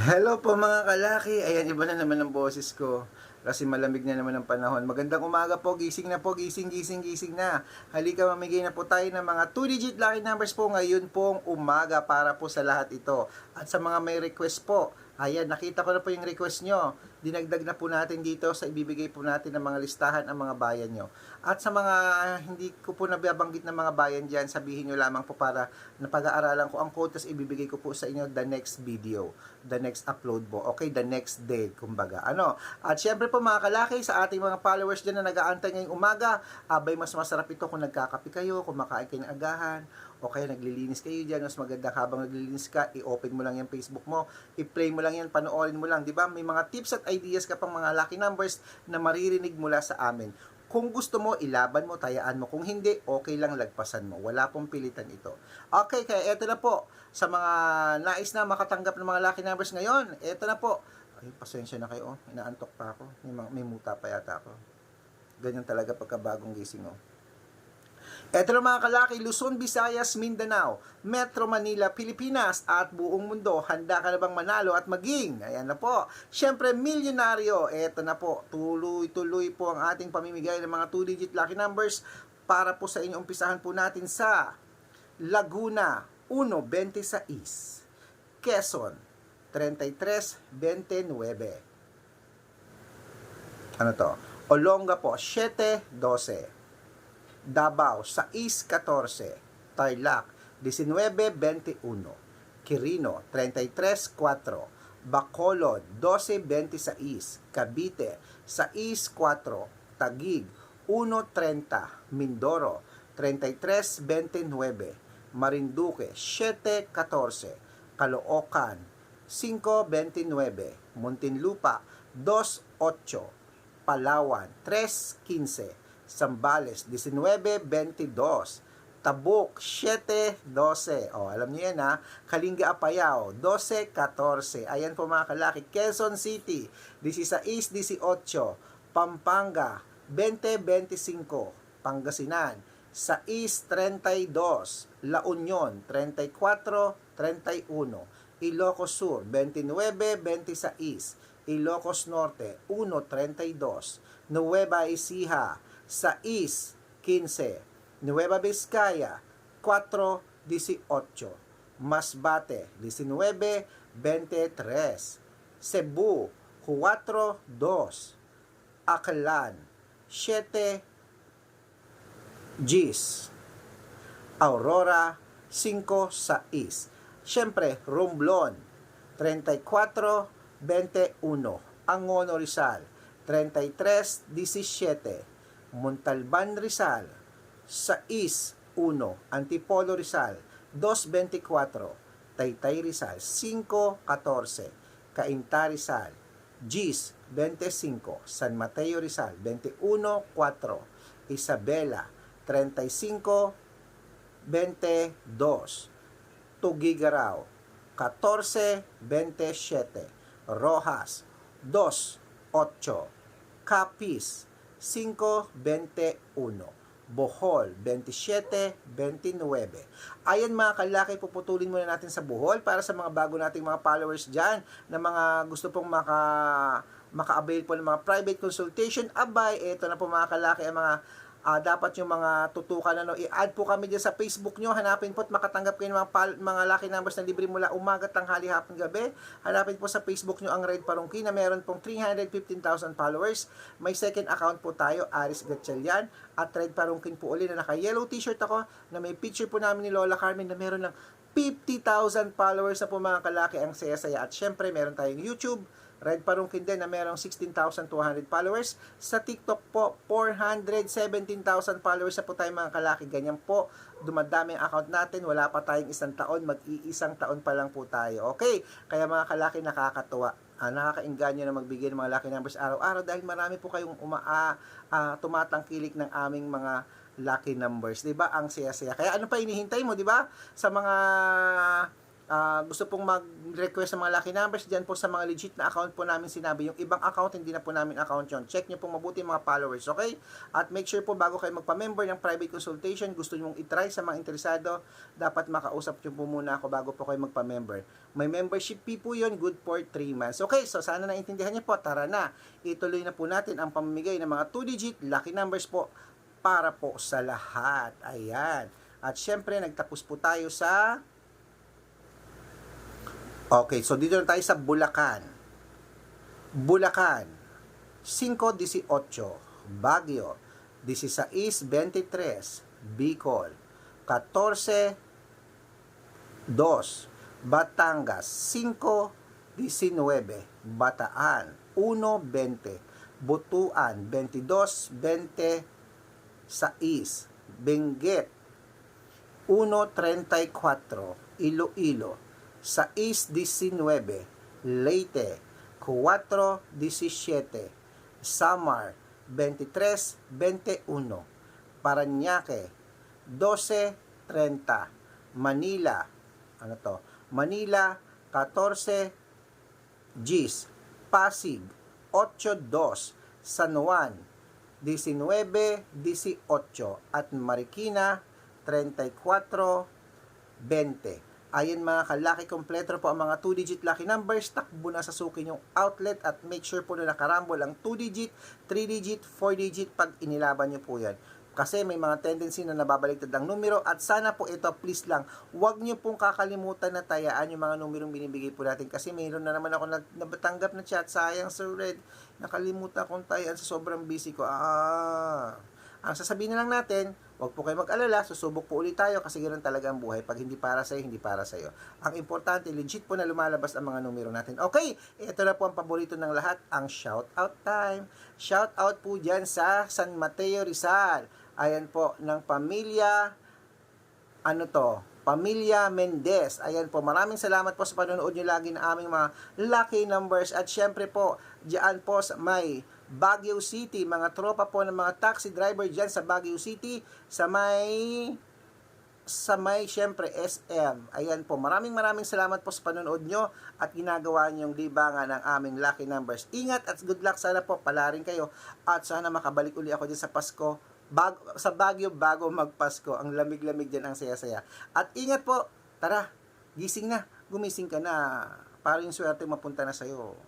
Hello po mga kalaki. Ayan, iba na naman ang boses ko. Kasi malamig na naman ang panahon. Magandang umaga po. Gising na po. Gising, gising, gising na. Halika, mamigay na po tayo ng mga 2-digit lucky numbers po ngayon pong umaga para po sa lahat ito. At sa mga may request po, ayan, nakita ko na po yung request nyo. Dinagdag na po natin dito sa ibibigay po natin ng mga listahan ang mga bayan nyo. At sa mga hindi ko po nababanggit ng mga bayan dyan, sabihin nyo lamang po para napag-aaralan ko ang quotas ibibigay ko po sa inyo the next video, the next upload po. Okay, the next day, kumbaga. Ano? At syempre po mga kalaki, sa ating mga followers dyan na nag-aantay ngayong umaga, abay mas masarap ito kung nagkakape kayo, kumakain kayo ng agahan, o kaya naglilinis kayo dyan, mas maganda habang naglilinis ka, i-open mo lang yung Facebook mo, i-play mo lang yan, panoorin mo lang, di ba? May mga tips at ideas ka pang mga lucky numbers na maririnig mula sa amin. Kung gusto mo, ilaban mo, tayaan mo. Kung hindi, okay lang lagpasan mo. Wala pong pilitan ito. Okay, kaya eto na po. Sa mga nais na makatanggap ng mga lucky numbers ngayon, eto na po. Ay, pasensya na kayo. Inaantok pa ako. May, may muta pa yata ako. Ganyan talaga pagka bagong gising. Oh. Eto na mga kalaki, Luzon, Visayas, Mindanao, Metro Manila, Pilipinas at buong mundo. Handa ka na bang manalo at maging? Ayan na po. Siyempre, milyonaryo. Eto na po. Tuloy-tuloy po ang ating pamimigay ng mga 2-digit lucky numbers para po sa inyo. Umpisahan po natin sa Laguna, 1.26. Quezon, 33.29. Ano to? Olonga po, 7.12. Davao, 6.14. Tarlac, 19.21. Quirino, 33.4. Bacolod, 12.26. Cavite, 6.4. Taguig, 1.30. Mindoro, 33.29. Marinduque, 7.14. Caloocan, 5.29. Muntinlupa, 2.8. Palawan, 3.15. Sambales, 19.22. Tabuk, 7.12. O, alam niyo yan ha. Kalinga Apayao, 12.14. Ayan po mga kalaki. Quezon City, 16.18. Pampanga, 20.25. Pangasinan, 6.32. La Union, 34.31. Ilocos Sur, 29.26. Ilocos Norte, 1.32. Nueva Ecija, 6.15. Nueva Vizcaya, 4.18. Masbate, 19.23. Cebu, 4.2. Aklan, 7 Gis. Aurora, 5.6. Siyempre, Romblon, 34.21. Angono Rizal, 33.17. Montalban Rizal, 6.1. Antipolo Rizal, 2.24. Taytay Rizal, 5.14. Cainta Rizal, Gis, 25. San Mateo Rizal, 21.4. Isabela, 35, 22. Tugigaraw, 14, 27. Rojas, 2, 8. Capiz, 5, 21. Bohol, 27, 29. Ayan mga kalaki, puputulin muna natin sa Bohol para sa mga bago nating mga followers dyan na mga gusto pong maka maka-avail po ng mga private consultation. Abay, ito na po mga kalaki ang mga ah, dapat yung mga tutukan ano, i-add po kami dyan sa Facebook nyo. Hanapin po at makatanggap kayo ng mga, pal- mga lucky numbers na libre mula umaga, tanghali, hapon, gabi. Hanapin po sa Facebook nyo ang Red Parungki na meron pong 315,000 followers. May second account po tayo, Aris Gatchalian. At Red Parungkin po uli na naka-yellow t-shirt ako na may picture po namin ni Lola Carmen na meron ng 50,000 followers na po mga kalaki ang saya-saya. At syempre, meron tayong YouTube, Red Parungkin din na merong 16,200 followers. Sa TikTok po, 417,000 followers na po tayo mga kalaki. Ganyan po, dumadami ang account natin. Wala pa tayong isang taon, mag-iisang taon pa lang po tayo. Okay? Kaya mga kalaki, nakakatuwa. Ah, nakakainganyo na magbigay ng mga lucky numbers araw-araw dahil marami po kayong uma, ah, tumatangkilik ng aming mga lucky numbers. 'Di ba? Ang saya-saya. Kaya ano pa inihintay mo, 'di ba? Sa mga Ah, gusto pong mag-request ng mga lucky numbers dyan po sa mga legit na account po namin sinabi. Yung ibang account, hindi na po namin account yon. Check nyo po mabuti mga followers, okay? At make sure po bago kayo magpa-member ng private consultation, gusto nyo itry sa mga interesado, dapat makausap nyo po muna ako bago po kayo magpa-member. May membership fee po yun, good for 3 months. Okay, so sana naintindihan nyo po, tara na. Ituloy na po natin ang pamimigay ng mga 2-digit lucky numbers po para po sa lahat. Ayan. At syempre, nagtapos po tayo sa Okay, so dito na tayo sa Bulacan. Bulacan, 5.18. Baguio, 16.23. Bicol, 14.2. Batangas, 5.19. Bataan, 1.20. Butuan, 22.26. Benguet, 1.34. Iloilo, 6.19. Leyte, 4.17. Samar, 23.21. Paranaque, 12.30. Manila, ano to? Manila, 14 Gis. Pasig, 8.2. San Juan, 19.18. At Marikina, 34.20. Ayan mga kalaki kompleto po ang mga 2-digit lucky numbers. Takbo na sa suki yung outlet at make sure po na nakarambol ang 2-digit, 3-digit, 4-digit pag inilaban nyo po yan. Kasi may mga tendency na nababaliktad ang numero at sana po ito please lang huwag nyo pong kakalimutan na tayaan yung mga numerong binibigay po natin kasi mayroon na naman ako nabatanggap na chat sayang Sir Red nakalimutan kong tayaan sa sobrang busy ko ah ang sasabihin na lang natin, huwag po kayo mag-alala, susubok po ulit tayo kasi ganoon talaga ang buhay. Pag hindi para sa'yo, hindi para sa'yo. Ang importante, legit po na lumalabas ang mga numero natin. Okay, ito na po ang paborito ng lahat, ang shout out time. Shout out po dyan sa San Mateo Rizal. Ayan po, ng pamilya, ano to, Pamilya Mendez. Ayan po, maraming salamat po sa panonood nyo lagi ng aming mga lucky numbers. At syempre po, diyan po sa may Baguio City, mga tropa po ng mga taxi driver dyan sa Baguio City, sa may sa may syempre SM. Ayan po, maraming maraming salamat po sa panonood nyo at ginagawa nyong libangan ng aming lucky numbers. Ingat at good luck sana po, palarin kayo at sana makabalik uli ako dyan sa Pasko bago, sa Baguio bago magpasko. Ang lamig-lamig dyan, ang saya-saya. At ingat po, tara, gising na, gumising ka na para yung swerte mapunta na sa'yo.